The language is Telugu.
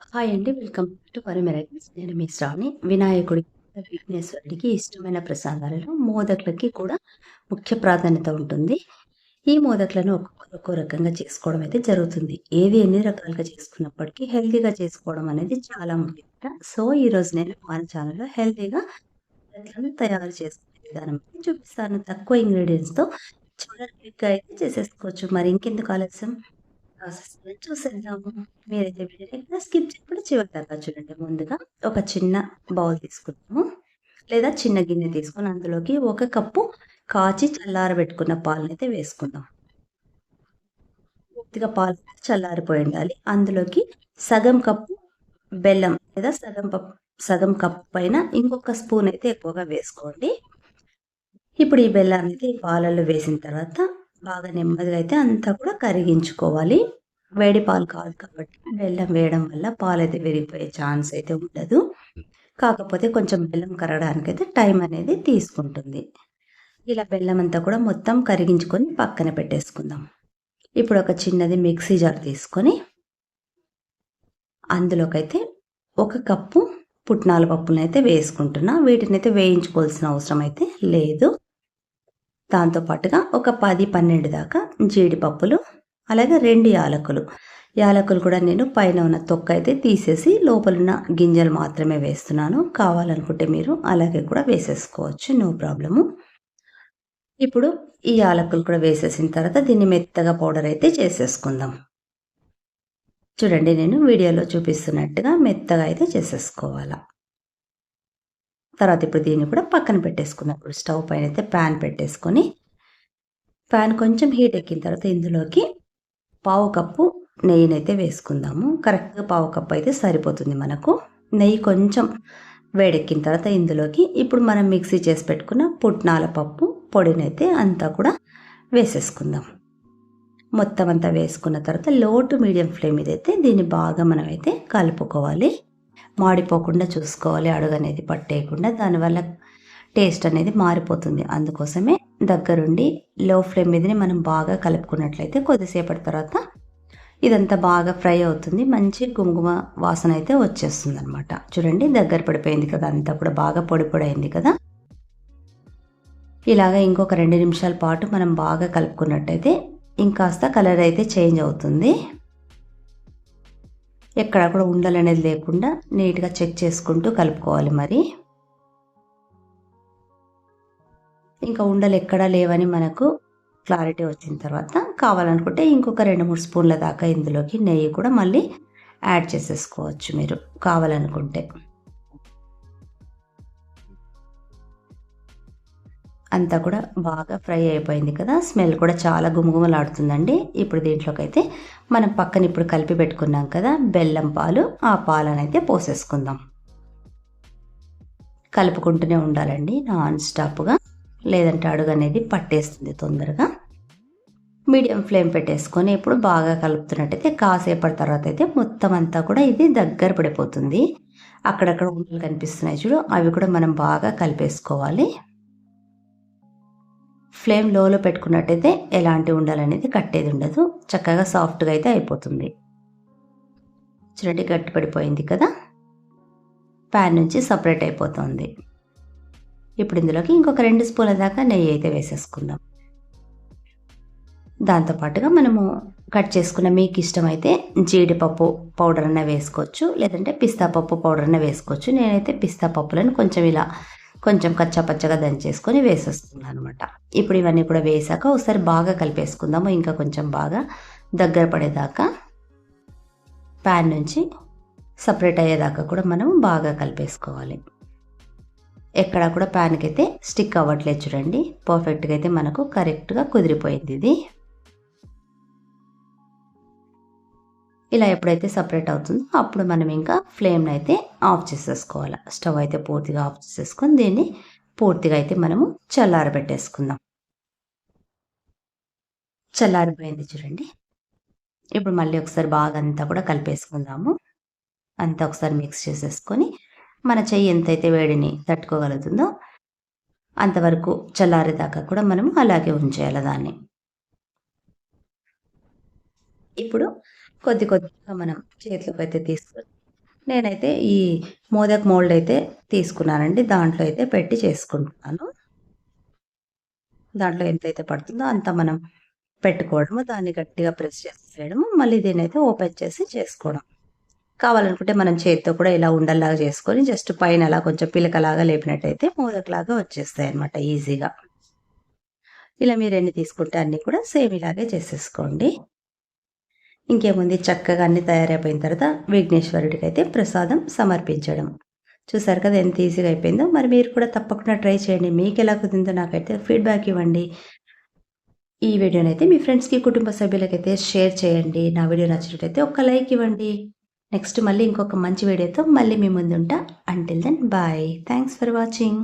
హాయ్ అండి వెల్కమ్ టు పరిమెరైన్స్ నేను మీ శ్రావణి వినాయకుడి విఘ్నేశ్వరుడికి ఇష్టమైన ప్రసాదాలలో మోదకులకి కూడా ముఖ్య ప్రాధాన్యత ఉంటుంది. ఈ మోదకులను ఒక్కొక్కరు ఒక్కో రకంగా చేసుకోవడం అయితే జరుగుతుంది. ఏది ఎన్ని రకాలుగా చేసుకున్నప్పటికీ హెల్తీగా చేసుకోవడం అనేది చాలా ముఖ్యం సో ఈరోజు నేను మన ఛానల్లో హెల్తీగా మోదకులను తయారు చేసుకునే విధానం చూపిస్తాను. తక్కువ ఇంగ్రీడియంట్స్తో చాలా క్విక్గా అయితే చేసేసుకోవచ్చు. మరి ఇంకెందుకు ఆలస్యం? ప్రాసెస్ చూసేద్దాము. మీరైతే వీడియోని స్కిప్ చేయకుండా చివరి దాకా చూడండి. ముందుగా ఒక చిన్న బౌల్ తీసుకుందాము. లేదా చిన్న గిన్నె తీసుకొని అందులోకి ఒక కప్పు కాచి చల్లారబెట్టుకున్న పాలను అయితే వేసుకుందాం. పూర్తిగా పాలు చల్లారిపోయి ఉండాలి అందులోకి సగం కప్పు బెల్లం లేదా సగం పప్పు సగం కప్పు పైన ఇంకొక స్పూన్ అయితే ఎక్కువగా వేసుకోండి. ఇప్పుడు ఈ బెల్లాన్ని అయితే ఈ పాలల్లో వేసిన తర్వాత బాగా నెమ్మదిగా అయితే అంతా కూడా కరిగించుకోవాలి. వేడి పాలు కాదు కాబట్టి బెల్లం వేయడం వల్ల పాలు అయితే విరిగిపోయే ఛాన్స్ అయితే ఉండదు. కాకపోతే కొంచెం బెల్లం కరగడానికి అయితే టైం అనేది తీసుకుంటుంది. ఇలా బెల్లం అంతా కూడా మొత్తం కరిగించుకొని పక్కన పెట్టేసుకుందాం. ఇప్పుడు ఒక చిన్నది మిక్సీ జార్ తీసుకొని అందులోకైతే ఒక కప్పు పుట్నాల పప్పులను అయితే వేసుకుంటున్నా. వీటిని అయితే వేయించుకోవాల్సిన అవసరం అయితే లేదు. దాంతోపాటుగా ఒక పది పన్నెండు దాకా జీడిపప్పులు అలాగే రెండు యాలకులు. యాలకులు కూడా నేను పైన ఉన్న తొక్క అయితే తీసేసి లోపలున్న గింజలు మాత్రమే వేస్తున్నాను. కావాలనుకుంటే మీరు అలాగే కూడా వేసేసుకోవచ్చు. No problem. ఇప్పుడు ఈ యాలకులు కూడా వేసేసిన తర్వాత దీన్ని మెత్తగా పౌడర్ అయితే చేసేసుకుందాం. చూడండి నేను వీడియోలో చూపిస్తున్నట్టుగా మెత్తగా అయితే చేసేసుకోవాలా. తర్వాత ఇప్పుడు దీన్ని కూడా పక్కన పెట్టేసుకున్నప్పుడు స్టవ్ పైన అయితే ప్యాన్ పెట్టేసుకొని ప్యాన్ కొంచెం హీట్ ఎక్కిన తర్వాత ఇందులోకి పావు కప్పు నెయ్యినైతే వేసుకుందాము. కరెక్ట్గా పావు కప్పు అయితే సరిపోతుంది మనకు. నెయ్యి కొంచెం వేడెక్కిన తర్వాత ఇందులోకి ఇప్పుడు మనం మిక్సీ చేసి పెట్టుకున్న పుట్నాల పప్పు పొడినైతే అంతా కూడా వేసేసుకుందాం. మొత్తం అంతా వేసుకున్న తర్వాత లో టు మీడియం ఫ్లేమ్ మీద అయితే దీన్ని బాగా మనమైతే కలుపుకోవాలి. మాడిపోకుండా చూసుకోవాలి అడుగు అనేది పట్టేయకుండా దానివల్ల టేస్ట్ అనేది మారిపోతుంది. అందుకోసమే దగ్గరుండి లో ఫ్లేమ్ మీదని మనం బాగా కలుపుకున్నట్లయితే కొద్దిసేపటి తర్వాత ఇదంతా బాగా ఫ్రై అవుతుంది. మంచి కుంకుమ వాసన అయితే వచ్చేస్తుంది అనమాట చూడండి దగ్గర పడిపోయింది కదా అంతా కూడా బాగా పొడి పొడి అయింది కదా. ఇలాగ ఇంకొక రెండు నిమిషాల పాటు మనం బాగా కలుపుకున్నట్టయితే ఇంకాస్త కలర్ అయితే చేంజ్ అవుతుంది. ఎక్కడ కూడా ఉండలు అనేది లేకుండా నీట్గా చెక్ చేసుకుంటూ కలుపుకోవాలి మరి. ఇంకా ఉండలు ఎక్కడా లేవని మనకు క్లారిటీ వచ్చిన తర్వాత కావాలనుకుంటే ఇంకొక రెండు మూడు స్పూన్ల దాకా ఇందులోకి నెయ్యి కూడా మళ్ళీ యాడ్ చేసేసుకోవచ్చు మీరు కావాలనుకుంటే. అంతా కూడా బాగా ఫ్రై అయిపోయింది కదా. స్మెల్ కూడా చాలా గుమగుమలాడుతుందండి. ఇప్పుడు దీంట్లోకి అయితే మనం పక్కన ఇప్పుడు కలిపి పెట్టుకున్నాం కదా బెల్లం పాలు. ఆ పాలను అయితే పోసేసుకుందాం. కలుపుకుంటూనే ఉండాలండి నాన్ స్టాప్గా. లేదంటే అడుగు అనేది పట్టేస్తుంది తొందరగా. మీడియం ఫ్లేమ్ పెట్టేసుకొని ఇప్పుడు బాగా కలుపుతున్నట్టయితే కాసేపటి తర్వాత అయితే మొత్తం అంతా కూడా ఇది దగ్గర పడిపోతుంది. అక్కడక్కడ ఉండలు కనిపిస్తున్నాయి చూడు. అవి కూడా మనం బాగా కలిపేసుకోవాలి. ఫ్లేమ్ లోలో పెట్టుకున్నట్టయితే ఎలాంటి ఉండాలనేది కట్టేది ఉండదు. చక్కగా సాఫ్ట్గా అయితే అయిపోతుంది. చూడండి గట్టి పడిపోయింది కదా? ప్యాన్ నుంచి సపరేట్ అయిపోతుంది. ఇప్పుడు ఇందులోకి ఇంకొక రెండు స్పూన్ల దాకా నెయ్యి అయితే వేసేసుకుందాం. దాంతోపాటుగా మనము కట్ చేసుకున్న మీకు ఇష్టమైతే జీడిపప్పు పౌడర్ అన్న వేసుకోవచ్చు లేదంటే పిస్తా పప్పు పౌడర్ అన్న వేసుకోవచ్చు. నేనైతే పిస్తా పప్పులను కొంచెం ఇలా కొంచెం కచ్చాపచ్చగా దంచేసుకొని వేసేస్తున్నాను అనమాట ఇప్పుడు ఇవన్నీ కూడా వేసాక ఒకసారి బాగా కలిపేసుకుందాము. ఇంకా కొంచెం బాగా దగ్గర పడేదాకా ప్యాన్ నుంచి సపరేట్ అయ్యేదాకా కూడా మనం బాగా కలిపేసుకోవాలి. ఎక్కడ కూడా ప్యాన్కి అయితే స్టిక్ అవ్వట్లేదు చూడండి. పర్ఫెక్ట్గా అయితే మనకు కరెక్ట్గా కుదిరిపోయింది ఇది. ఇలా ఎప్పుడైతే సపరేట్ అవుతుందో అప్పుడు మనం ఇంకా ఫ్లేమ్ని అయితే ఆఫ్ చేసేసుకోవాలి. స్టవ్ అయితే పూర్తిగా ఆఫ్ చేసేసుకొని దీన్ని పూర్తిగా అయితే మనము చల్లారబెట్టేసుకుందాం. చల్లారిపోయింది చూడండి. ఇప్పుడు మళ్ళీ ఒకసారి బాగా అంతా కూడా కలిపేసుకుందాము. అంతా ఒకసారి మిక్స్ చేసేసుకొని మన చెయ్యి ఎంతైతే వేడిని తట్టుకోగలుగుతుందో అంతవరకు చల్లారేదాకా కూడా మనము అలాగే ఉంచేయాలి దాన్ని. ఇప్పుడు కొద్ది కొద్దిగా మనం చేతిలోకి అయితే తీసుకొని నేనైతే ఈ మోదక్ మోల్డ్ అయితే తీసుకున్నానండి. దాంట్లో అయితే పెట్టి చేసుకుంటున్నాను. దాంట్లో ఎంతైతే పడుతుందో అంత మనం పెట్టుకోవడము దాన్ని గట్టిగా ప్రెస్ చేసేయడము మళ్ళీ దీనైతే ఓపెన్ చేసి చేసుకోవడం. కావాలనుకుంటే మనం చేతితో కూడా ఇలా ఉండల్లాగా చేసుకొని జస్ట్ పైన అలా కొంచెం పిలకలాగా లేపినట్టయితే మోదకలాగా వచ్చేస్తాయి అనమాట ఈజీగా. ఇలా మీరు ఎన్ని తీసుకుంటే అన్నీ కూడా సేమ్ ఇలాగే చేసేసుకోండి. ఇంకేముంది? చక్కగా అన్ని తయారైపోయిన తర్వాత విఘ్నేశ్వరుడికి అయితే ప్రసాదం సమర్పించడం. చూసారు కదా ఎంత ఈజీగా అయిపోయిందో? మరి మీరు కూడా తప్పకుండా ట్రై చేయండి. మీకు ఎలా కుదిరిందో నాకైతే ఫీడ్బ్యాక్ ఇవ్వండి. ఈ వీడియోని అయితే మీ ఫ్రెండ్స్కి కుటుంబ సభ్యులకైతే షేర్ చేయండి. నా వీడియో నచ్చినట్టయితే ఒక లైక్ ఇవ్వండి. నెక్స్ట్ మళ్ళీ ఇంకొక మంచి వీడియోతో మళ్ళీ మీ ముందుంటా. Until then bye thanks for watching